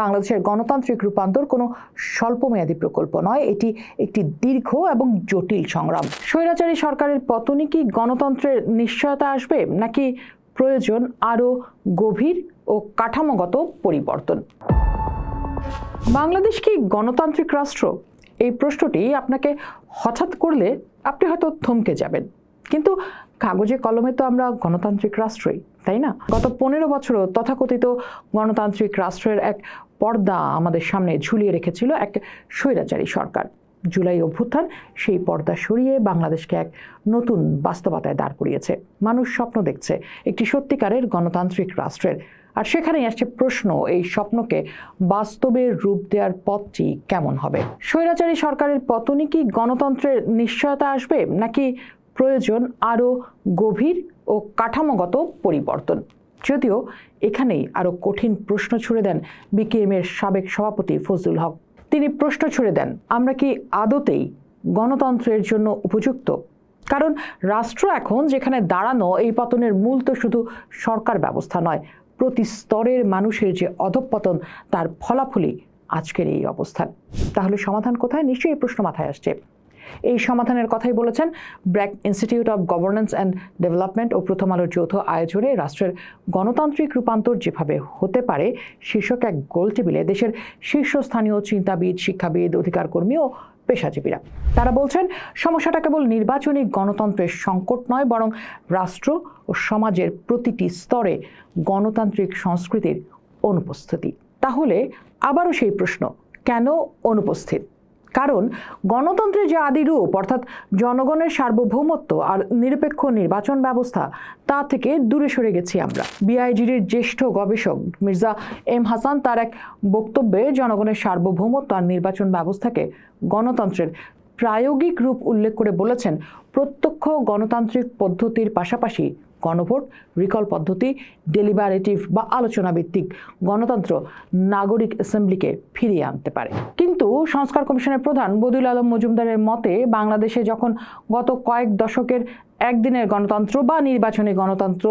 বাংলাদেশের গণতান্ত্রিক রূপান্তর কোনো স্বল্পমেয়াদী প্রকল্প নয়, এটি একটি দীর্ঘ এবং জটিল সংগ্রাম। স্বৈরাচারী সরকারের পতনই কি গণতন্ত্রের নিশ্চয়তা আসবে, নাকি প্রয়োজন আরও গভীর ও কাঠামোগত পরিবর্তন? বাংলাদেশ কি গণতান্ত্রিক রাষ্ট্র? এই প্রশ্নটি আপনাকে হঠাৎ করলে আপনি হয়তো থমকে যাবেন। কিন্তু কাগজে কলমে তো আমরা গণতান্ত্রিক রাষ্ট্রই, তাই না? গত পনেরো বছরও তথাকথিত গণতান্ত্রিক রাষ্ট্রের এক পর্দা আমাদের সামনে ঝুলিয়ে রেখেছিল এক স্বৈরাচারী সরকার। জুলাই অভ্যুত্থান সেই পর্দা সরিয়ে বাংলাদেশকে এক নতুন বাস্তবতায় দাঁড় করিয়েছে। মানুষ স্বপ্ন দেখছে একটি সত্যিকারের গণতান্ত্রিক রাষ্ট্রের। আর সেখানেই আসছে প্রশ্ন, এই স্বপ্নকে বাস্তবের রূপ দেওয়ার পথটি কেমন হবে? স্বৈরাচারী সরকারের পতনই কি গণতন্ত্রের নিশ্চয়তা আসবে, নাকি প্রয়োজন আরও গভীর ও কাঠামোগত পরিবর্তন? যদিও এখানেই আরও কঠিন প্রশ্ন ছুড়ে দেন বিকেএমের সাবেক সভাপতি ফজলুল হক। তিনি প্রশ্ন ছুড়ে দেন, আমরা কি আদতেই গণতন্ত্রের জন্য উপযুক্ত? কারণ রাষ্ট্র এখন যেখানে দাঁড়ানো এই পতনের মূল তো শুধু সরকার ব্যবস্থা নয়, প্রতি স্তরের মানুষের যে অধঃপতন, তার ফলাফলই আজকের এই অবস্থান। তাহলে সমাধান কোথায়? নিশ্চয়ই প্রশ্ন মাথায় আসছে। এই সমাধানের কথাই বলেছেন BRAC institute of governance and development ও প্রথম আলোর যৌথ আয়োজনে রাষ্ট্রের গণতান্ত্রিক রূপান্তর যেভাবে হতে পারে, শীর্ষক এক গোল টেবিলে দেশের শীর্ষস্থানীয় চিন্তাবিদ, শিক্ষাবিদ অধিকার কর্মী ও পেশাজীবীরা। তারা বলছেন, সমস্যাটা কেবল নির্বাচনী গণতন্ত্রের সংকট নয়, বরং রাষ্ট্র ও সমাজের প্রতিটি স্তরে গণতান্ত্রিক সংস্কৃতির অনুপস্থিতি। তাহলে আবারও সেই প্রশ্ন, কেন অনুপস্থিত? কারণ গণতন্ত্রের যে আদি রূপ, অর্থাৎ জনগণের সার্বভৌমত্ব আর নিরপেক্ষ নির্বাচন ব্যবস্থা, তা থেকে দূরে সরে গেছি আমরা। বিআইজির জ্যেষ্ঠ গবেষক মির্জা এম হাসান তার এক বক্তব্যে জনগণের সার্বভৌমত্ব আর নির্বাচন ব্যবস্থাকে গণতন্ত্রের প্রায়োগিক রূপ উল্লেখ করে বলেছেন, প্রত্যক্ষ গণতান্ত্রিক পদ্ধতির পাশাপাশি গণভোট রিকল পদ্ধতি ডেলিবারেটিভ বা আলোচনা ভিত্তিক গণতন্ত্র নাগরিক অ্যাসেম্বলিকে ফিরিয়ে আনতে পারে। কিন্তু সংস্কার কমিশনের প্রধান বদিউল আলম মজুমদারের মতে, বাংলাদেশে যখন গত কয়েক দশকের একদিনের গণতন্ত্র বা নির্বাচনী গণতন্ত্র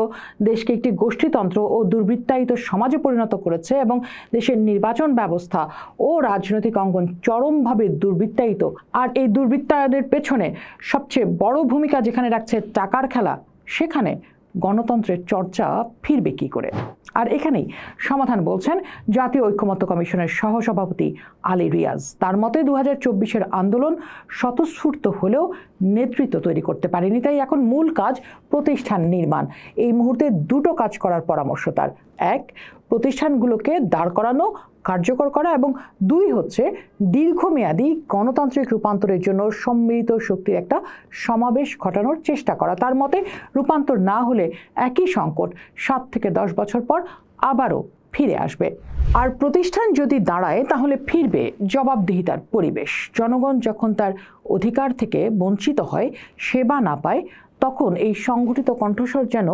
দেশকে একটি গোষ্ঠীতন্ত্র ও দুর্বৃত্তায়িত সমাজে পরিণত করেছে এবং দেশের নির্বাচন ব্যবস্থা ও রাজনৈতিক অঙ্গন চরমভাবে দুর্বৃত্তায়িত, আর এই দুর্বৃত্তায়নের পেছনে সবচেয়ে বড় ভূমিকা যেখানে রাখছে টাকার খেলা, সেখানে গণতন্ত্রের চর্চা ফিরবে কী করে? আর এখানেই সমাধান বলছেন জাতীয় ঐক্যমত্য কমিশনের সহসভাপতি আলী রিয়াজ। তার মতে দু হাজার আন্দোলন স্বতঃস্ফূর্ত হলেও নেতৃত্ব তৈরি করতে পারেনি, তাই এখন মূল কাজ প্রতিষ্ঠান নির্মাণ। এই মুহূর্তে দুটো কাজ করার পরামর্শ তার। এক, প্রতিষ্ঠানগুলোকে দাঁড় করানো, কার্যকর করা এবং দুই হচ্ছে দীর্ঘমেয়াদী গণতান্ত্রিক রূপান্তরের জন্য সম্মিলিত শক্তির একটা সমাবেশ ঘটানোর চেষ্টা করা। তার মতে, রূপান্তর না হলে একই সংকট সাত থেকে দশ বছর পর আবারও ফিরে আসবে। আর প্রতিষ্ঠান যদি দাঁড়ায়, তাহলে ফিরবে জবাবদিহিতার পরিবেশ। জনগণ যখন তার অধিকার থেকে বঞ্চিত হয়, সেবা না পায় তখন এই সংগঠিত কণ্ঠস্বর যেন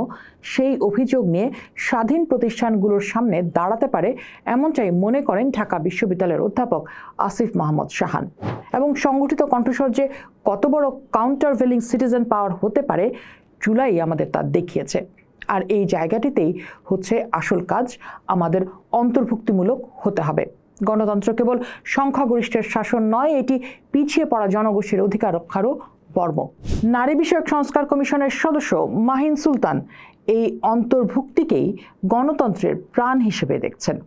সেই অভিযোগ নিয়ে স্বাধীন প্রতিষ্ঠানগুলোর সামনে দাঁড়াতে পারে এমনটাই মনে করেন ঢাকা বিশ্ববিদ্যালয়ের অধ্যাপক আসিফ মাহমুদ শাহান। এবং সংগঠিত কণ্ঠস্বর যে কত বড় কাউন্টার ভেলিং সিটিজেন পাওয়ার হতে পারে, জুলাই আমাদের তা দেখিয়েছে। আর এই জায়গাটিতেই হচ্ছে আসল কাজ, আমাদের অন্তর্ভুক্তিমূলক হতে হবে। গণতন্ত্র কেবল সংখ্যাগরিষ্ঠের শাসন নয়, এটি পিছিয়ে পড়া জনগোষ্ঠীর অধিকার রক্ষারও পর্ব। নারী বিষয়ক সংস্কার কমিশনের সদস্য মাহিন সুলতান এই অন্তর্ভুক্তিকেই গণতন্ত্রের প্রাণ হিসেবে দেখছেন।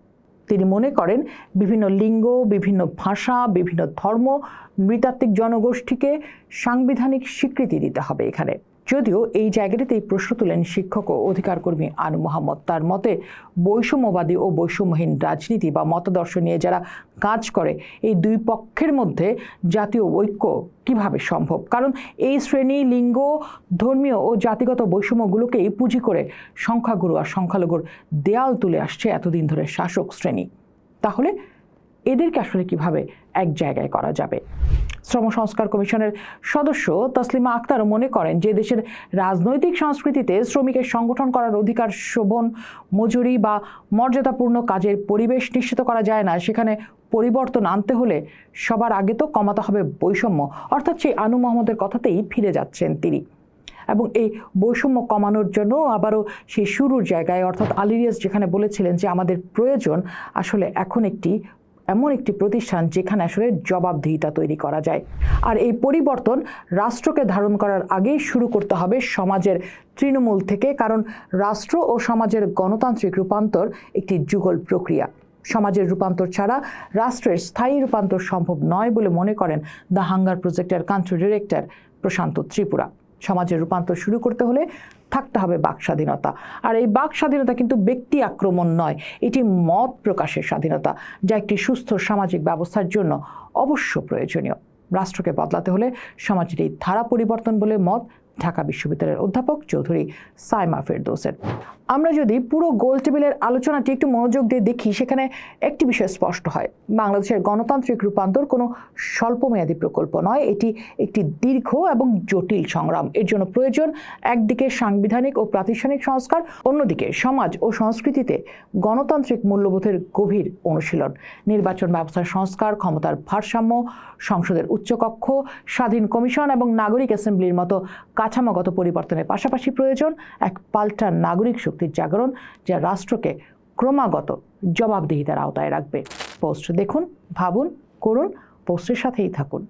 তিনি মনে করেন, বিভিন্ন লিঙ্গ, বিভিন্ন ভাষা, বিভিন্ন ধর্ম নৃতাত্ত্বিক জনগোষ্ঠীকে সাংবিধানিক স্বীকৃতি দিতে হবে এখানে। যদিও এই জায়গাটিতেই প্রশ্ন তুলেন শিক্ষক ও অধিকার কর্মী আনু মোহাম্মদ। তার মতে, বৈষম্যবাদী ও বৈষম্যহীন রাজনীতি বা মতাদর্শ নিয়ে যারা কাজ করে, এই দুই পক্ষের মধ্যে জাতীয় ঐক্য কীভাবে সম্ভব? কারণ এই শ্রেণি, লিঙ্গ, ধর্মীয় ও জাতিগত বৈষম্যগুলোকেই পুঁজি করে সংখ্যাগুরু আর সংখ্যালঘুর দেয়াল তুলে আসছে এতদিন ধরে শাসক শ্রেণি। তাহলে এদেরকে আসলে কীভাবে এক জায়গায় করা যাবে? শ্রম সংস্কার কমিশনের সদস্য তসলিমা আক্তারও মনে করেন যে দেশের রাজনৈতিক সংস্কৃতিতে শ্রমিকের সংগঠন করার অধিকার শোভন, মজুরি বা মর্যাদাপূর্ণ কাজের পরিবেশ নিশ্চিত করা যায় না। সেখানে পরিবর্তন আনতে হলে সবার আগে তো কমাতে হবে বৈষম্য। অর্থাৎ সেই আনু মোহাম্মদের কথাতেই ফিরে যাচ্ছেন তিনি। এবং এই বৈষম্য কমানোর জন্য আবারও সেই শুরুর জায়গায়, অর্থাৎ আলিরিয়াস যেখানে বলেছিলেন যে আমাদের প্রয়োজন আসলে এখন একটি এমন একটি প্রতিষ্ঠান যেখানে আসলে জবাবদিহিতা তৈরি করা যায়। আর এই পরিবর্তন রাষ্ট্রকে ধারণ করার আগেই শুরু করতে হবে সমাজের তৃণমূল থেকে, কারণ রাষ্ট্র ও সমাজের গণতান্ত্রিক রূপান্তর একটি যুগল প্রক্রিয়া। সমাজের রূপান্তর ছাড়া রাষ্ট্রের স্থায়ী রূপান্তর সম্ভব নয় বলে মনে করেন দ্য হাঙ্গার প্রজেক্টের কান্ট্রি ডিরেক্টর প্রশান্ত ত্রিপুরা। সমাজের রূপান্তর শুরু করতে হলে থাকতে হবে বাক স্বাধীনতা। আর এই বাক স্বাধীনতা কিন্তু ব্যক্তি আক্রমণ নয়, এটি মত প্রকাশের স্বাধীনতা, যা একটি সুস্থ সামাজিক ব্যবস্থার জন্য অবশ্য প্রয়োজনীয়। রাষ্ট্রকে বদলাতে হলে সমাজের এই ধারা পরিবর্তন বলে মত ঢাকা বিশ্ববিদ্যালয়ের অধ্যাপক চৌধুরী সাইমা ফেরদৌসের। আমরা যদি পুরো গোল টেবিলের আলোচনাটি একটু মনোযোগ দিয়ে দেখি, সেখানে একটি বিষয় স্পষ্ট হয়। বাংলাদেশের গণতান্ত্রিক রূপান্তর কোনো স্বল্পমেয়াদী প্রকল্প নয়, এটি একটি দীর্ঘ এবং জটিল সংগ্রাম। এর জন্য প্রয়োজন একদিকে সাংবিধানিক ও প্রাতিষ্ঠানিক সংস্কার, অন্যদিকে সমাজ ও সংস্কৃতিতে গণতান্ত্রিক মূল্যবোধের গভীর অনুশীলন। নির্বাচন ব্যবস্থার সংস্কার, ক্ষমতার ভারসাম্য, সংসদের উচ্চকক্ষ, স্বাধীন কমিশন এবং নাগরিক অ্যাসেম্বলির মতো কাঠামোগত পরিবর্তনের পাশাপাশি প্রয়োজন এক পাল্টা নাগরিক শক্তির জাগরণ, যা রাষ্ট্রকে ক্রমাগত জবাবদিহিতার আওতায় রাখবে। পোস্ট দেখুন, ভাবুন, করুন, পোস্টের সাথেই থাকুন।